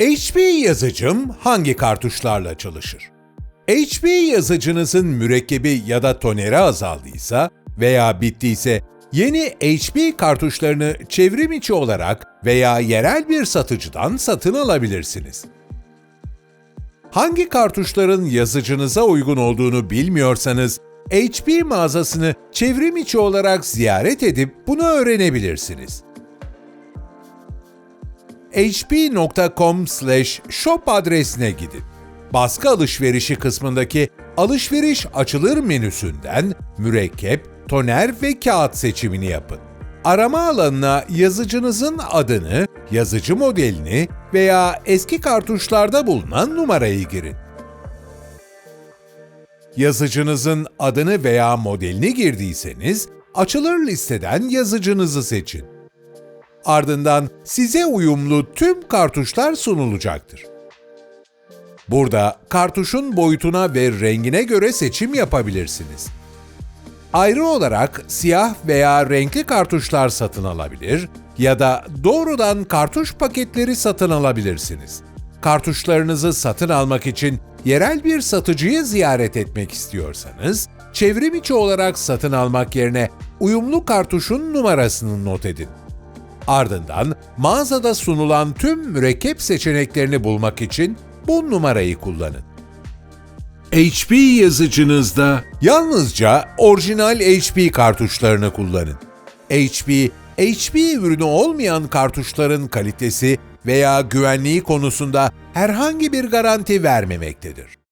HP yazıcım hangi kartuşlarla çalışır? HP yazıcınızın mürekkebi ya da toneri azaldıysa veya bittiyse yeni HP kartuşlarını çevrim içi olarak veya yerel bir satıcıdan satın alabilirsiniz. Hangi kartuşların yazıcınıza uygun olduğunu bilmiyorsanız HP mağazasını çevrim içi olarak ziyaret edip bunu öğrenebilirsiniz hp.com/shop adresine gidin. Baskı alışverişi kısmındaki alışveriş açılır menüsünden mürekkep, toner ve kağıt seçimini yapın. Arama alanına yazıcınızın adını, yazıcı modelini veya eski kartuşlarda bulunan numarayı girin. Yazıcınızın adını veya modelini girdiyseniz açılır listeden yazıcınızı seçin. Ardından size uyumlu tüm kartuşlar sunulacaktır. Burada kartuşun boyutuna ve rengine göre seçim yapabilirsiniz. Ayrı olarak siyah veya renkli kartuşlar satın alabilir ya da doğrudan kartuş paketleri satın alabilirsiniz. Kartuşlarınızı satın almak için yerel bir satıcıyı ziyaret etmek istiyorsanız, çevrim içi olarak satın almak yerine uyumlu kartuşun numarasını not edin. Ardından mağazada sunulan tüm mürekkep seçeneklerini bulmak için bu numarayı kullanın. HP yazıcınızda yalnızca orijinal HP kartuşlarını kullanın. HP, HP ürünü olmayan kartuşların kalitesi veya güvenliği konusunda herhangi bir garanti vermemektedir.